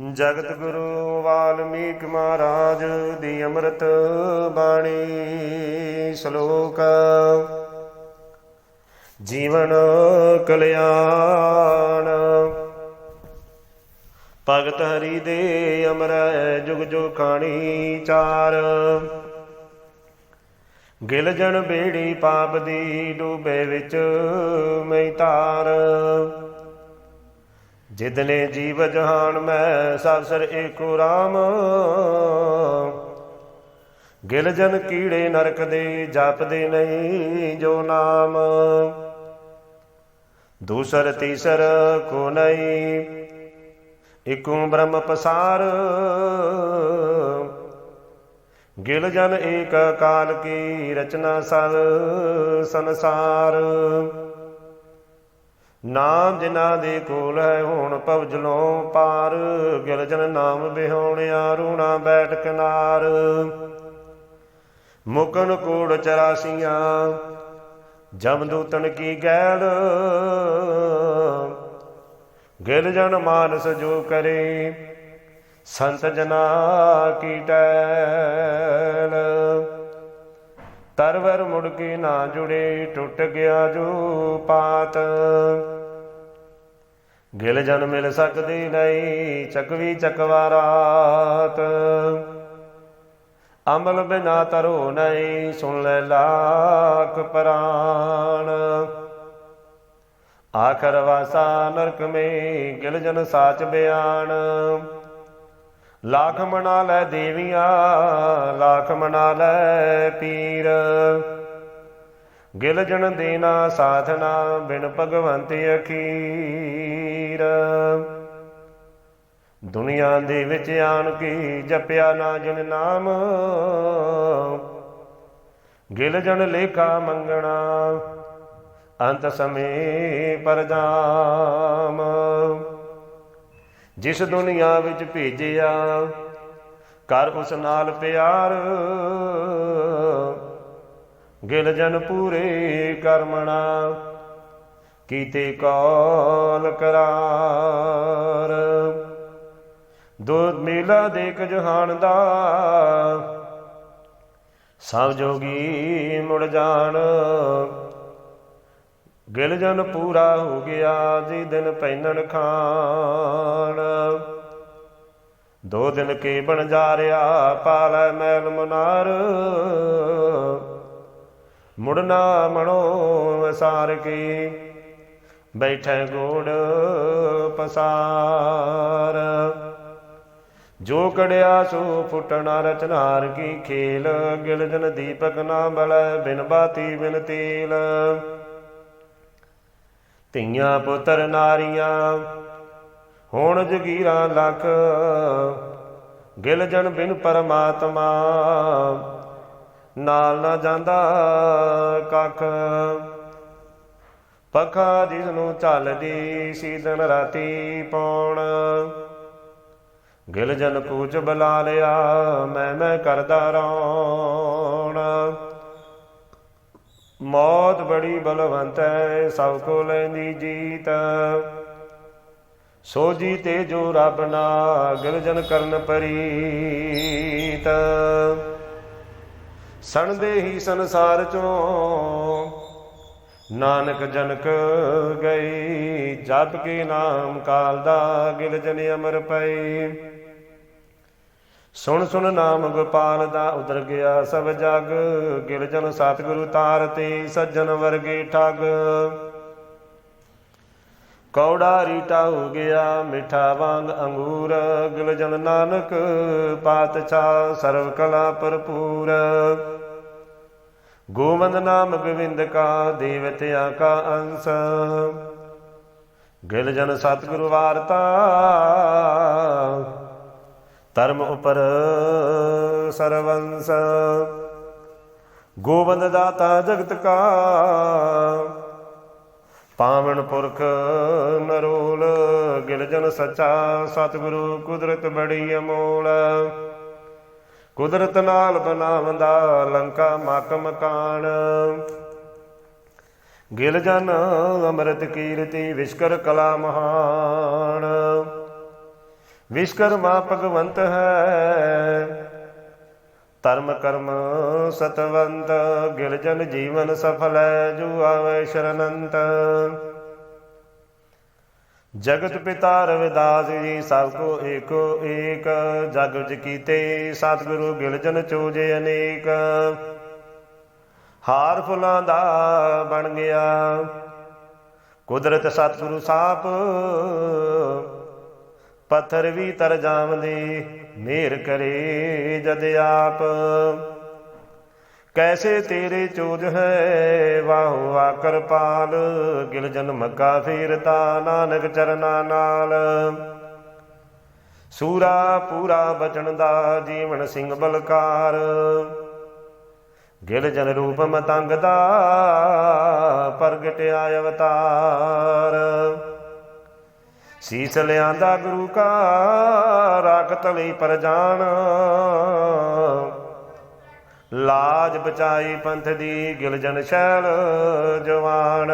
ਜਗਤ ਗੁਰੂ ਵਾਲਮੀਕ ਮਹਾਰਾਜ ਦੀ ਅੰਮ੍ਰਿਤ ਬਾਣੀ ਸ਼ਲੋਕ। ਜੀਵਨ ਕਲਿਆਣ। ਭਗਤ ਹਰੀ ਦੇ ਅਮਰੈ ਜੁਗ ਜੁਗ ਖਾਣੀ ਚਾਰ। ਗਿਲ ਜਣ ਬੇੜੀ ਪਾਪ ਦੀ ਡੂਬੇ ਵਿੱਚ ਮੈਂ ਤਾਰ। ਜਿਦਨੇ ਜੀਵ ਜਹਾਨ ਮੈਂ ਸਭ ਸਰ ਏਕੋ ਰਾਮ। ਗਿਲ ਜਨ ਕੀੜੇ ਨਰਕ ਦੇ ਜਪਦੇ ਨਹੀਂ ਜੋ ਨਾਮ। ਦੂਸਰ ਤੀਸਰ ਕੋ ਨਹੀਂ, ਇਕੋ ਬ੍ਰਹਮ ਪਸਾਰ। ਗਿਲ ਜਨ ਏਕ ਕਾਲ ਕੀ ਰਚਨਾ ਸਭ ਸੰਸਾਰ। ਨਾਮ ਜਿਨਾ ਦੇ ਕੋਲ ਹੈ, ਹੁਣ ਭਵਜਲੋਂ ਪਾਰ। ਗਿਲ ਜਨ ਨਾਮ ਬਿਹੋਣਿਆ ਰੂਣਾ ਬੈਠ ਕਿਨਾਰ। ਮੁਕਨ ਕੋੜ ਚਰਾਸੀਆਂ ਜਮਦੂਤਨ ਕੀ ਗੈਲ। ਗਿਲ ਜਨ ਮਾਨਸ ਜੋ ਕਰੇ, ਸੰਤ ਜਨਾ ਕੀ ਟੈਲ ਤਰਵਰ ਮੁੜ ਕੇ ਨਾ ਜੁੜੇ, ਟੁੱਟ ਗਿਆ ਜੋ ਪਾਤ। ਗਿਲ ਜਨ ਮਿਲ ਸਕਦੀ ਨਹੀਂ, ਚੱਕਵੀ ਚੱਕਵਾਰਾਤ ਅਮਲ ਬਿਨਾ ਤਰੋ ਨਹੀਂ, ਸੁਣ ਲੈ ਲਾਖ ਪ੍ਰਾਣ। ਆਖਰ ਵਾਸਾ ਨਰਕ ਮੇ ਗਿਲ ਜਨ ਸਾਚ ਬਿਆਨ। ਲਾਖ ਮਨਾ ਲੈ ਦੇਵੀਆਂ, ਲਾਖ ਮਨਾ ਲੈ ਪੀਰ। ਗਿਲ ਜਨ ਦੇਨਾ ਸਾਧਨਾ, ਬਿਨ ਭਗਵੰਤ ਅਖੀਰ। ਦੁਨੀਆ ਦੇ ਵਿੱਚ ਆਣ ਕੀ ਜਪਿਆ ਨਾ ਜਿਨ ਨਾਮ, ਗਿਲ ਜਨ ਲੇਖਾ ਮੰਗਣਾ, ਅੰਤ ਸਮੇ ਪਰਜਾਮ ਜਿਸ ਦੁਨੀਆ ਵਿੱਚ ਭੇਜਿਆ, ਕਰ ਉਸ ਨਾਲ ਪਿਆਰ। ਗਿਲ ਜਨ ਪੂਰੇ ਕਰਮਣਾ, ਕੀਤੇ ਕਾਲ ਕਰਾਰ। ਦੋ ਮੇਲਾ ਦੇਖ ਜਹਾਨ ਦਾ, ਸਭ ਜੋਗੀ ਮੁੜ ਜਾਣ। ਗਿਲ ਜਨ ਪੂਰਾ ਹੋ ਗਿਆ, ਜੀ ਦਿਨ ਪੈਨਣ ਖਾਣ। ਦੋ ਦਿਨ ਕੇ ਬਣ ਜਾ ਰਿਆ ਪਾਲੈ ਮੈਲ ਮਨਾਰ। ਮੁੜਨਾ ਮਣੋ ਵਸਾਰ ਕੇ, ਬੈਠੇ ਗੋੜ ਪਸਾਰ। ਜੋ ਕੜਿਆ ਸੋ ਫੁੱਟਣਾ ਰਚਨਾਰ ਕੀ ਖੇਲ ਗਿਲਜਨ ਦੀਪਕ ਨਾ ਬਲੈ, ਬਿਨ ਬਾਤੀ ਬਿਨ ਤੇਲ। ਧੀਆਂ ਪੁੱਤਰ ਨਾਰੀਆਂ, ਹੁਣ ਜਗੀਰਾਂ ਲੱਖ ਗਿਲ ਜਨ ਬਿਨ ਪਰਮਾਤਮਾ, ਨਾਲ ਨਾ ਜਾਂਦਾ ਕੱਖ। ਪਖਾ ਜਿਸ ਨੂੰ ਝਲਦੀ ਸੀ ਦਿਨ ਰਾਤੀ ਪੌਣ। ਗਿਲ ਜਨ ਕੂਚ ਬੁਲਾ ਲਿਆ, ਮੈਂ ਮੈਂ ਕਰਦਾ ਰੌਣ। ਮੌਤ ਬੜੀ ਬਲਵੰਤ ਹੈ, ਸਭ ਕੋ ਲੈਂਦੀ ਜੀਤ। ਸੋ ਜੀਤੇ ਜੋ ਰੱਬ ਨਾ ਗਿਲਜਨ ਕਰਨ ਪਰੀਤ। ਸਣਦੇ ਹੀ ਸੰਸਾਰ ਚੋਂ ਨਾਨਕ ਜਨਕ ਗਈ, ਜਪ ਕੇ ਨਾਮ ਕਾਲ ਦਾ ਗਿਲ ਜਨ ਅਮਰ ਪਈ। ਸੁਣ ਸੁਣ ਨਾਮ ਗੋਪਾਲ ਦਾ ਉਦਰ ਗਿਆ ਸਭ ਜਗ ਗਿਲ ਜਨ ਸਤਿਗੁਰੂ ਤਾਰ ਤੇ ਸੱਜਣ ਵਰਗੇ ਠਗ। ਕੌੜਾ ਰੀਟਾ ਹੋ ਗਿਆ ਮਿੱਠਾ ਵਾਂਗ ਅੰਗੂਰ, ਗਿਲ ਜਨ ਨਾਨਕ ਪਾਤਸ਼ਾਹ ਸਰਵ ਕਲਾ ਭਰਪੂਰ। ਗੋਵੰਦ ਨਾਮ ਗੋਵਿੰਦ ਕਾ ਦੇਵਤਿਆਂ ਕਾ ਅੰਸ। ਗਿਲ ਜਨ ਸਤਿਗੁਰੂ ਵਾਰਤਾ ਧਰਮ ਉਪਰ ਸਰਵੰਸ। ਗੋਬਿੰਦ ਦਾਤਾ ਜਗਤ ਕਾ। ਪਾਵਨ ਪੁਰਖ ਨਰੋਲ, ਗਿਲਜਨ ਸੱਚਾ, ਸਤਿਗੁਰੂ ਕੁਦਰਤ ਬੜੀ ਅਮੋਲ। ਕੁਦਰਤ ਨਾਲ ਬਣਾਵੰਦਾ ਲੰਕਾ ਮਕ ਮਕਾਨ। ਗਿਲਜਨ ਅੰਮ੍ਰਿਤ ਕੀਰਤੀ ਵਿਸ਼ਕਰ ਕਲਾ ਮਹਾਨ। ਵਿਸ਼ਕਰਮਾ ਭਗਵੰਤ ਹੈ। ਧਰਮ ਕਰਮ ਸਤਵੰਤ, ਗਿਲ ਜਨ ਜੀਵਨ ਸਫਲ ਹੈ, ਜੋ ਆਵੇ ਸ਼ਰਨੰਤ। ਜਗਤ ਪਿਤਾ ਰਵਿਦਾਸ ਜੀ, ਸਭ ਕੋ ਏਕੋ ਏਕ, ਜਗ ਵਿਚ ਕੀਤੇ ਸਤਿਗੁਰੂ ਗਿਲ ਜਨ ਚੋਜੇ ਅਨੇਕ। ਹਾਰ ਫੁਲਾਂ ਦਾ ਬਣ ਗਿਆ। ਕੁਦਰਤ ਸਤਿਗੁਰੂ ਸਾਪ ਪੱਥਰ ਵੀ ਤਰ ਜਾਵਦੇ ਮੇਰ ਕਰੇ ਜਦ ਆਪ। ਕੈਸੇ ਤੇਰੇ ਚੋਜ ਹੈ, ਵਾਹੋ ਵਾ ਕਿਰਪਾਲ, ਗਿਲ ਜਨ ਮੱਕਾ ਫੇਰਤਾ ਨਾਨਕ ਚਰਨਾ ਨਾਲ। ਸੂਰਾ ਪੂਰਾ ਬਚਨ ਦਾ ਜੀਵਨ ਸਿੰਘ ਬਲਕਾਰ, ਗਿਲ ਜਨ ਰੂਪ ਮਤੰਗ ਦਾ ਪ੍ਰਗਟਿਆ ਅਵਤਾਰ। ਸੀਸ ਲਿਆਂਦਾ ਗੁਰੂ ਕਾ, ਰਖਤ ਲਈ ਪਰ ਲਾਜ ਬਚਾਈ ਪੰਥ ਦੀ ਗਿਲਜਨ ਸ਼ੈਲ ਜਵਾਨ।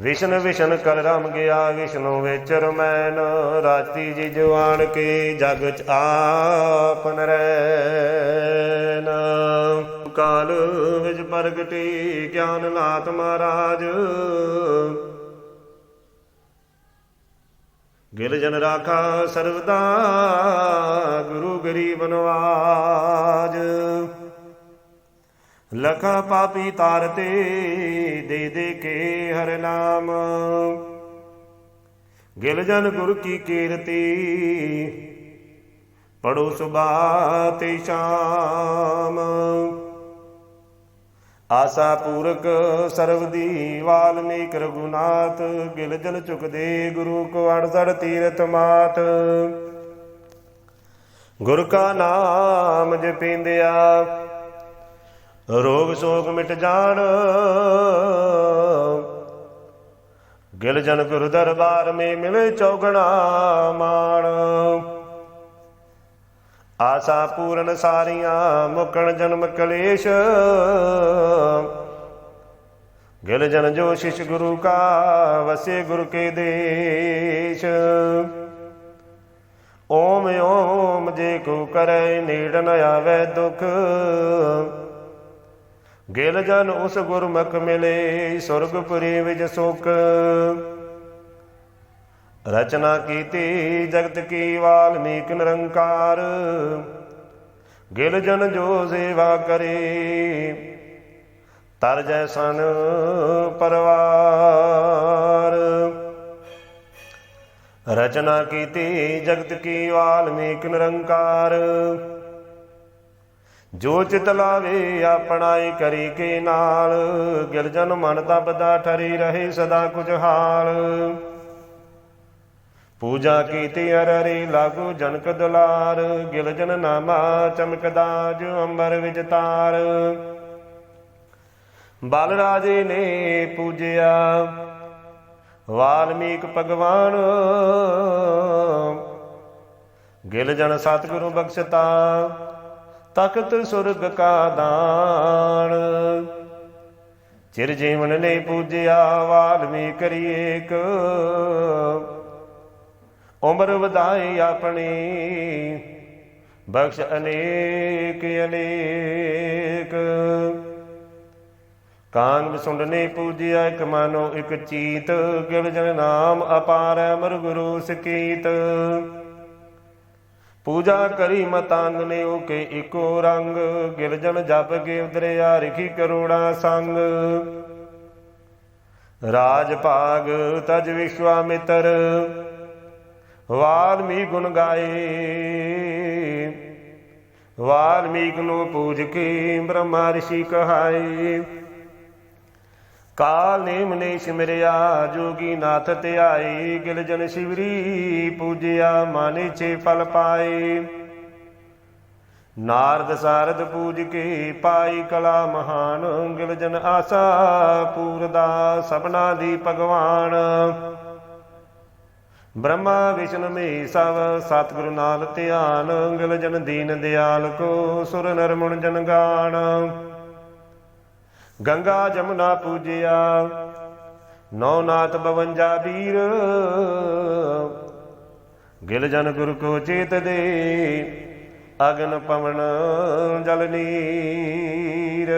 ਵਿਸ਼ਨ ਵਿਸ਼ਨ ਕਰ ਰਮ ਗਿਆ, ਵਿਸ਼ਨੂੰ ਵਿੱਚ ਰਮੈਨ ਰਾਤੀ ਜੀ ਜਵਾਨ ਕੇ ਜਗ ਚ ਆਪਨ ਰੈਨ। ਕਾਲ ਵਿੱਚ ਪ੍ਰਗਟੀ, ਗਿਆਨ ਨਾਥ ਮਹਾਰਾਜ। ਗਿਲ ਜਨ ਰਾਖਾ ਸਰਵਦਾ, ਗੁਰੂ ਗਰੀਬ ਨਵਾਜ। ਲਖਾ ਪਾਪੀ ਤਾਰਤੇ ਦੇ ਦੇ ਕੇ ਹਰ ਨਾਮ। ਗਿਲ ਜਨ ਗੁਰ ਕੀ ਕੀਰਤੀ, ਪੜੋ ਸੁਬਾ ਤੇ ਸ਼ਾਮ। ਆਸਾ ਪੂਰਕ ਸਰਬ ਦੀ ਵਾਲਮੀਕ ਰਘੁਨਾਥ, ਗਿਲ ਜਲ ਚੁਕਦੇ ਗੁਰੂ ਕੋ ਅੜਸੜ ਤੀਰਥ ਮਾਤ। ਗੁਰ ਕਾ ਨਾਮ ਜਪਿੰਦਿਆ ਰੋਗ ਸੋਗ ਮਿਟ ਜਾਣ। ਗਿਲ ਜਨ ਗੁਰ ਦਰਬਾਰ ਮੇ ਮਿਲੇ ਚੌਗਣਾ ਮਾਣ। ਆਸਾ ਪੂਰਨ ਸਾਰੀਆਂ, ਮੁਕਣ ਜਨਮ ਕਲੇਸ਼। ਗਿਲ ਜਨ ਜੋ ਸ਼ਿਸ਼ ਗੁਰੂ ਕਾ, ਵਸੇ ਗੁਰ ਕੇ ਦੇਸ਼। ਓਮ ਓਮ, ਜੇ ਕੋ ਕਰੈ ਨੀੜ ਨ ਆਵੇ ਦੁਖ। ਗਿਲ ਜਨ ਉਸ ਗੁਰਮੁਖ ਮਿਲੇ ਸੁਰਗਪੁਰੀ ਵਿੱਚ ਸੁਖ। ਰਚਨਾ ਕੀਤੀ, ਜਗਤ ਕੀ ਵਾਲਮੀਕ ਨਿਰੰਕਾਰ। ਗਿਲ ਜਨ ਜੋ ਸੇਵਾ ਕਰੇ, ਤਰ ਜੈ ਸਨ ਪਰਵਾਰ। ਰਚਨਾ ਕੀਤੀ, ਜਗਤ ਕੀ ਵਾਲਮੀਕ ਨਿਰੰਕਾਰ। ਜੋ ਚਿਤ ਲਾਵੇ ਆਪਣਾਈ ਕਰੀ ਕੇ ਨਾਲ। ਗਿਲਜਨ ਮਨ ਤਪਦਾ, ਠਰੀ ਰਹੇ ਸਦਾ ਕੁਝ ਹਾਲ। ਪੂਜਾ ਕੀਤੀ ਅਰਰੀ ਲਾਗੂ ਜਨਕ ਦੁਲਾਰ, ਗਿਲ ਜਨ ਨਾਮਾ ਚਮਕਦਾ ਜੋ ਅੰਬਰ ਵਿੱਚ ਤਾਰ। ਬਾਲ ਰਾਜੇ ਨੇ ਪੂਜਿਆ ਵਾਲਮੀਕ ਭਗਵਾਨ। ਗਿਲ ਜਨ ਸਤਿਗੁਰੂ ਬਖਸ਼ਤਾ, ਤਖਤ ਸੁਰਗ ਕਾ ਦਾਨ। ਚਿਰ ਜੀਵਨ ਨੇ ਪੂਜਿਆ ਵਾਲਮੀਕ ਕਰੀ ਉਮਰ ਵਧਾਏ ਆਪਣੀ। ਬਖਸ਼ ਅਨੇਕ ਅਨੇਕ। ਕਾਨ ਵਿਸੁੰਡ ਨੇ ਪੂਜਿਆ ਇਕ ਮਾਨੋ, ਇਕ ਚੀਤ। ਗਿਲ ਜਨ ਨਾਮ ਅਪਾਰ ਅਮਰ ਗੁਰੂ ਸਕੀਤ। ਪੂਜਾ ਕਰੀ ਮਤੰਗ ਨੇ ਉਹ ਕੇ ਇਕੋ ਰੰਗ। ਗਿਲ ਜਨ ਜਪ ਕੇ ਉਦਰਿਆ ਰਿਖੀ ਕਰੋੜਾ ਸੰਗ। ਰਾਜ ਭਾਗ ਤਜ ਵਿਸ਼ਵਾ ਮਿਤਰ ਵਾਲਮੀ ਗੁਣ ਗਾਏ। ਵਾਲਮੀਕ ਨੂੰ ਪੂਜ ਕੇ ਬ੍ਰਹਮਾ ਰਿਸ਼ੀ ਕਹਾਏ। ਕਾਲ ਨੇਮ ਨੇ ਸਿਮਰਿਆ, ਜੋਗੀ ਨਾਥ ਧਿਆਈ ਗਿਲ ਜਨ ਸ਼ਿਵਰੀ ਪੂਜਿਆ, ਮਾਨੇ ਛੇ ਫਲ ਪਾਏ। ਨਾਰਦ ਸਾਰਦ ਪੂਜ ਕੇ ਪਾਈ ਕਲਾ ਮਹਾਨ। ਗਿਲ ਜਨ ਆਸਾ ਪੂਰਦਾ, ਸਭਨਾ ਦੀ ਭਗਵਾਨ। ਬ੍ਰਹਮਾ, ਵਿਸ਼ਨ ਮੇ ਸਭ ਸਤਿਗੁਰੂ ਨਾਲ ਧਿਆਨ ਗਿਲ ਜਨ ਦੀਨ ਦਿਆਲ ਕੋ ਸੁਰ ਨਰ ਜਨ ਗਾਣ। ਗੰਗਾ ਜਮਨਾ ਪੂਜਿਆ, ਨੌਨਾਥ 52 ਵੀਰ। ਗਿਲ ਜਨ ਗੁਰ ਕੋ ਚੇਤ ਦੇ, ਅਗਨ ਪਵਨ ਜਲ ਨੀਰ।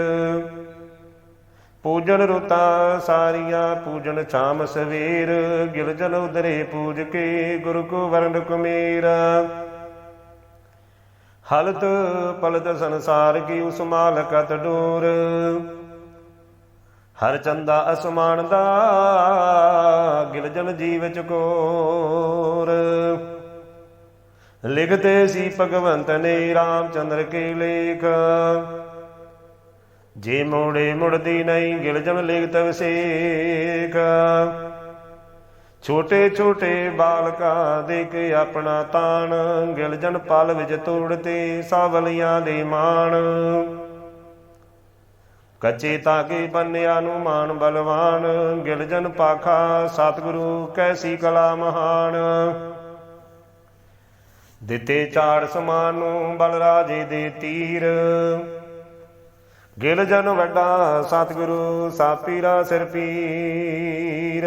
ਪੂਜਨ ਰੁਤਾ ਸਾਰੀਆਂ ਪੂਜਨ ਛਾਮ ਸਵੇਰ ਗਿਲ ਜਨ ਉਦਰੇ ਪੂਜ ਕੇ ਗੁਰ ਕੋ ਵਰਣ ਕੁਮੀਰ। ਹਲਤ ਪਲਤ ਸੰਸਾਰ ਕੀ ਉਸ ਮਾਲਕਤ ਡੋਰ। ਹਰ ਚੰਦਾ ਅਸਮਾਨ ਦਾ ਗਿਲ ਜਨ ਜੀਵ ਚਕੋਰ ਲਿਖਤੇ ਸੀ ਭਗਵੰਤ ਨੇ ਰਾਮਚੰਦਰ ਕੇ ਲੇਖ। ਜੇ ਮੋੜੇ ਮੁੜਦੀ ਨਹੀਂ, ਗਿਲ ਜਨ ਲਿਖਤ ਵਿਸੇਖ ਛੋਟੇ ਛੋਟੇ ਬਾਲਕਾਂ ਦੇ ਕੇ ਆਪਣਾ ਤਾਣ, ਗਿਲ ਜਨ ਪਲ ਵਿੱਚ ਤੋੜਤੇ ਸਾਵਲੀਆਂ ਦੇ ਮਾਣ। ਕੱਚੇ ਤਾਗੇ ਬੰਨਿਆ ਨੂੰ ਮਾਨ ਬਲਵਾਨ, ਗਿਲ ਜਨ ਪਾਖਾ ਸਤਿਗੁਰੂ ਕੈਸੀ ਕਲਾ ਮਹਾਨ। ਦਿੱਤੇ ਚਾੜ ਸਮਾਨ ਨੂੰ ਬਲ ਰਾਜੇ ਦੇ ਤੀਰ। ਗਿਲ ਜਨ ਵੱਡਾ ਸਤਿਗੁਰੂ, ਸਾਪੀਰਾ ਸਿਰ ਪੀਰ।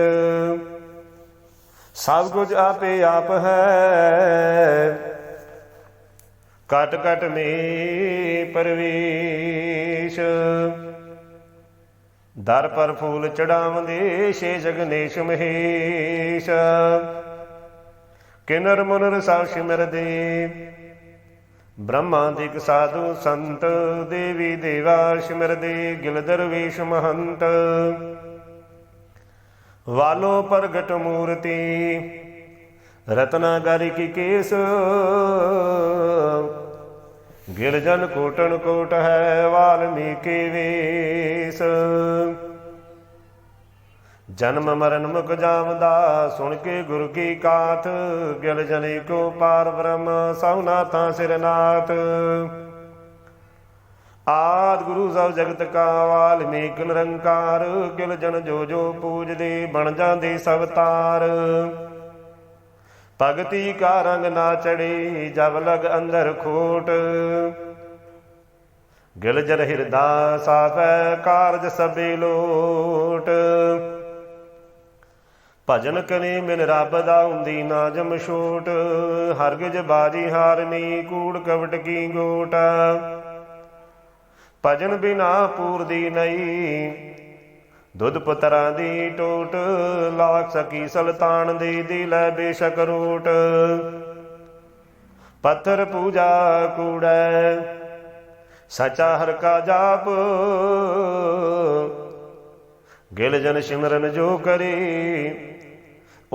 ਸਭ ਕੁਝ ਆਪੇ ਆਪ ਹੈ। ਕਟ ਕਟ ਮੇ ਪਰਵੇਸ਼। ਦਰ ਪਰ ਫੂਲ ਚੜਾਵੰਦੇ ਸ਼ੇਸ਼ ਗਨੇਸ਼ ਮਹੇਸ਼। ਕਿਨਰ ਮੁਨਰ ਸਭ ਸਿਮਰਦੇ। ਬ੍ਰਹਮਾ ਦਿਕ ਸਾਧੂ ਸੰਤ, ਦੇਵੀ ਦੇਵਾ ਸਿਮਰਦੇ ਗਿਲ ਦਰਵੇਸ਼ ਮਹੰਤ। ਵਾਲੋ ਪ੍ਰਗਟ ਮੂਰਤੀ, ਰਤਨਾਗਰੀ ਕੀ ਕੇਸ। ਗਿਰਜਨ ਕੋਟਣ ਕੋਟ ਹੈ, ਵਾਲਮੀਕੀ ਵੇਸ। ਜਨਮ ਮਰਨ ਮੁਕ ਜਾਵਦਾ, ਸੁਣ ਕੇ ਗੁਰ ਕੀ ਕਾਥ ਗਿਲ ਜਨੇ ਕੋ ਪਾਰ ਬ੍ਰਹਮ ਸਭ ਸਿਰਨਾਥ ਆਦ ਗੁਰੂ ਸਭ ਜਗਤ ਕਾ ਵਾਲਮੀਕ ਨਿਰੰਕਾਰ, ਗਿਲ ਜਨ ਜੋ ਜੋ ਪੂਜਦੇ, ਬਣ ਜਾਂਦੇ ਸਭ ਤਾਰ। ਭਗਤੀ ਕਾ ਰੰਗ ਨਾ ਚੜੇ, ਜਬ ਲਗ ਅੰਦਰ ਖੋਟ। ਗਿਲ ਜਨ ਹਿਰਦਾ ਸਾਫੈ, ਕਾਰਜ ਸਭੇ ਲੋਟ। ਭਜਨ ਕਰੇ ਮਿਲ ਰੱਬ ਦਾ ਹੁੰਦੀ ਨਾ ਜਮ ਛੋਟ, ਹਰਗਜ ਬਾਜੀ ਹਾਰਨੀ ਕੂੜ ਕਵਟ ਕੀ ਗੋਟ। ਭਜਨ ਬਿਨਾ ਪੂਰਦੀ ਨਹੀਂ, ਦੁੱਧ ਪੁੱਤਰਾਂ ਦੀ ਟੋਟ, ਲਾਖ ਸਕੀ ਸੁਲਤਾਨ ਦੀ ਦਿਲ ਬੇਸ਼ਕ ਰੋਟ। ਪੱਥਰ ਪੂਜਾ ਕੂੜੈ, ਸਚਾ ਹਰ ਕਾ ਜਾਪ। ਗਿਲ ਜਨ ਸਿਮਰਨ ਜੋ ਕਰੇ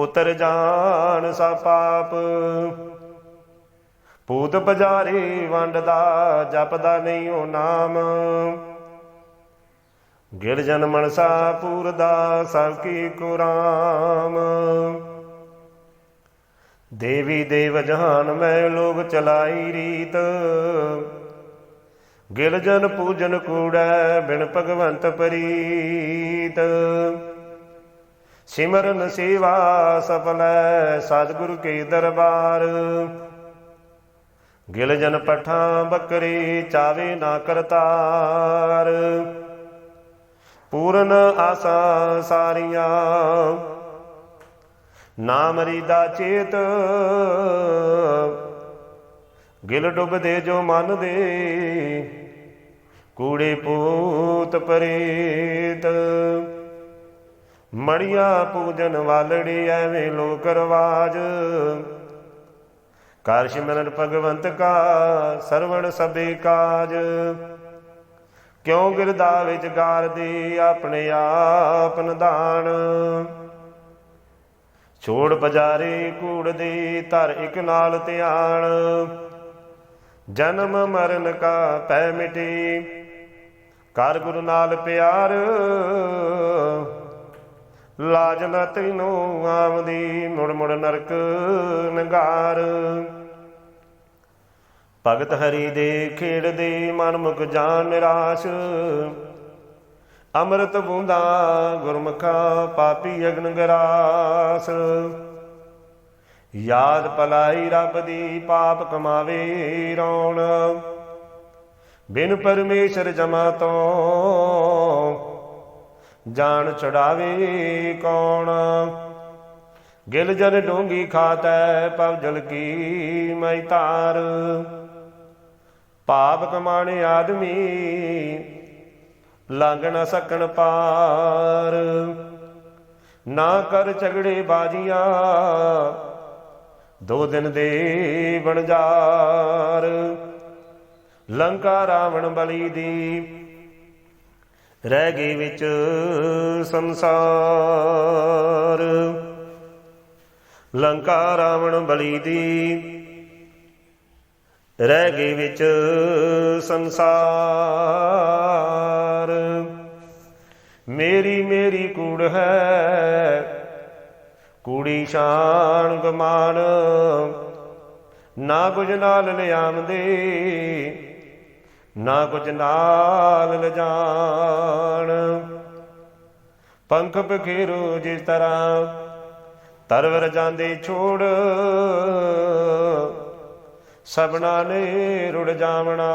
ਉਤਰ ਜਾਣ ਸਾ ਪਾਪ। ਪੂਤ ਪਜਾਰੇ ਵੰਡਦਾ ਜਪਦਾ ਨਹੀਂ ਉਹ ਨਾਮ। ਗਿਲ ਜਨ ਮਨਸਾ ਪੂਰਦਾ, ਸਭ ਕੀ ਕੁਰਾਮ। ਦੇਵੀ ਦੇਵ ਜਹਾਨ ਮੈਂ ਲੋਗ ਚਲਾਈ ਰੀਤ। ਗਿਲ ਜਨ ਪੂਜਨ ਕੂੜੈ ਬਿਨ ਭਗਵੰਤ ਪ੍ਰੀਤ। ਸਿਮਰਨ ਸੇਵਾ ਸਫਲੈ ਸਤਿਗੁਰ ਕੇ ਦਰਬਾਰ। ਗਿਲ ਜਨ ਪਠਾਂ ਬੱਕਰੀ ਚਾਵੇ ਨਾ ਕਰਤਾਰ। ਪੂਰਨ ਆਸਾਂ ਸਾਰੀਆਂ, ਨਾਮ ਰੀਦਾ ਚੇਤ। ਗਿਲ ਡੁੱਬਦੇ ਜੋ ਮਨ ਦੇ, ਕੂੜੇ ਪੂਤ ਪਰੇਤ। ਮੜੀਆਂ ਪੂਜਨ ਵਾਲੜੀ, ਐਵੇਂ ਲੋਕ ਰਵਾਜ। ਕਰ ਸਿਮਰਨ ਭਗਵੰਤ ਕਾ, ਸਰਵਣ ਸਭੇ ਕਾਜ। ਕਿਉ ਗਿਰਦਾ ਵਿੱਚ ਗਾਰਦੇ, ਆਪਣੇ ਆਪ ਨਿਧਾਨ ਛੋੜ ਬਜਾਰੇ ਕੂੜ ਦੇ, ਧਰ ਇਕ ਨਾਲ ਧਿਆਨ। ਜਨਮ ਮਰਨ ਕਾ ਪੈ ਮਿਟੇ ਕਰ ਗੁਰੂ ਨਾਲ ਪਿਆਰ। ਲਾਜ ਨਾ ਤੈਨੂੰ ਆਵਦੀ ਮੁੜ ਮੁੜ ਨਰਕ ਨਗਾਰ। ਭਗਤ ਹਰੀ ਦੇ ਖੇੜਦੇ ਮਨ ਮੁਖ ਜਾਨ ਨਿਰਾਸ਼। ਅੰਮ੍ਰਿਤ ਬੂੰਦਾ ਗੁਰਮੁਖਾ ਪਾਪੀ ਅਗਨ ਗਰਾਸ। ਯਾਦ ਪਲਾਈ ਰੱਬ ਦੀ ਪਾਪ ਕਮਾਵੇ ਰੌਣ। ਬਿਨ ਪਰਮੇਸ਼ਰ ਜਮਾ ਤੋਂ ਜਾਣ ਚੜਾਵੇ ਕੌਣ? ਗਿਲ ਜਨ ਡੋਂਗੀ ਖਾਤੈ, ਪਵ ਜਲ ਕੀ ਮੈਂ ਧਾਰ ਪਾਪ ਕਮਾਣੇ ਆਦਮੀ, ਲੰਘ ਨਾ ਸਕਣ ਪਾਰ। ਨਾ ਕਰ ਝਗੜੇ ਬਾਜੀਆਂ, ਦੋ ਦਿਨ ਦੇ ਬਣਜਾਰ। ਲੰਕਾ ਰਾਵਣ ਬਲੀ ਦੀ ਰਹਿ ਗਈ ਵਿੱਚ ਸੰਸਾਰ। ਲੰਕਾ ਰਾਵਣ ਬਲੀ ਦੀ ਰਹਿ ਗਈ ਵਿੱਚ ਸੰਸਾਰ। ਮੇਰੀ ਮੇਰੀ ਕੂੜ ਹੈ, ਕੂੜੀ ਸ਼ਾਨ ਗਮਾਨ ਨਾ ਕੁਝ ਨਾਲ ਲਿਆਮਦੇ ਨਾ ਕੁਝ ਨਾਲ ਲਜਾਣ। ਪੰਖ ਬਖੇਰੋ ਜਿਸ ਤਰ੍ਹਾਂ ਤਰਵਰ ਜਾਂਦੇ ਛੋੜ, ਸਭਨਾ ਨੇ ਰੁੜ ਜਾਵਣਾ।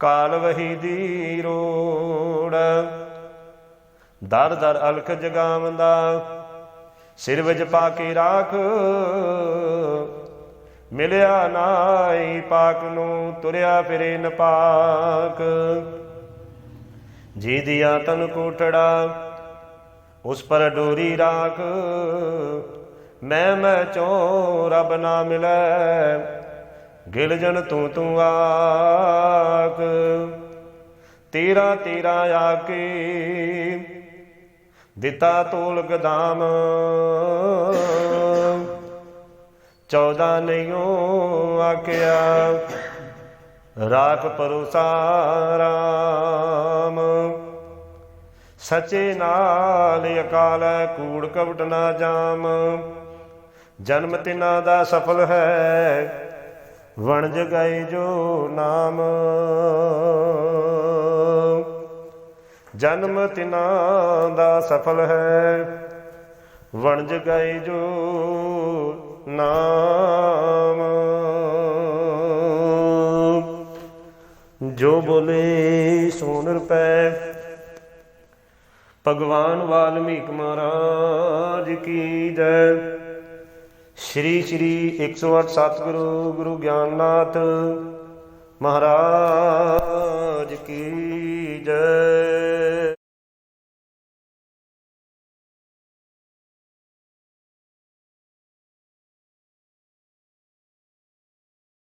ਕਾਲ ਵਹੀ ਦੀ ਰੋੜ, ਦਰ ਦਰ ਅਲਖ ਜਗਾਵੰਦਾ। ਸਿਰ ਵਿੱਚ ਪਾ ਕੇ ਰਾਖ ਮਿਲਿਆ ਨਾਈ ਪਾਕ ਨੂੰ, ਤੁਰਿਆ ਫਿਰੇ ਨਪਾਕ। ਜੀ ਦਿਆ ਤਨ ਕੋਟੜਾ, ਉਸ ਪਰ ਡੋਰੀ ਰਾਖ। ਮੈਂ ਮੈਂ ਚੋ ਰੱਬ ਨਾ ਮਿਲੈ, ਗਿਲ ਜਨ ਤੂੰ ਤੂੰ ਆਕ ਤੇਰਾ ਤੇਰਾ ਆਕੇ ਦਿੱਤਾ ਤੋਲ ਗਦਾਮ ਚੌਦਾ ਨਹੀਂਓ ਆਖਿਆ, ਰਾਖ ਪਰੋਸਾ ਰਾਮ। ਸਚੇ ਨਾਲ ਅਕਾਲ ਕੂੜ ਕਵਟ ਨਾ ਜਾਮ। ਜਨਮ ਤਿਨਾ ਦਾ ਸਫਲ ਹੈ, ਵਣਜ ਗਏ ਜੋ ਨਾਮ। ਜਨਮ ਤਿਨਾ ਦਾ ਸਫਲ ਹੈ, ਵਣਜ ਗਏ ਜੋ ਜੋ ਬੋਲੇ ਸੋਨ ਰੁਪੈ। ਭਗਵਾਨ ਵਾਲਮੀਕ ਮਹਾਰਾਜ ਕੀ ਜੈ। ਸ਼੍ਰੀ ਸ਼੍ਰੀ 108 ਸਤਿਗੁਰੂ ਗੁਰੂ ਗਿਆਨਨਾਥ ਮਹਾਰਾਜ।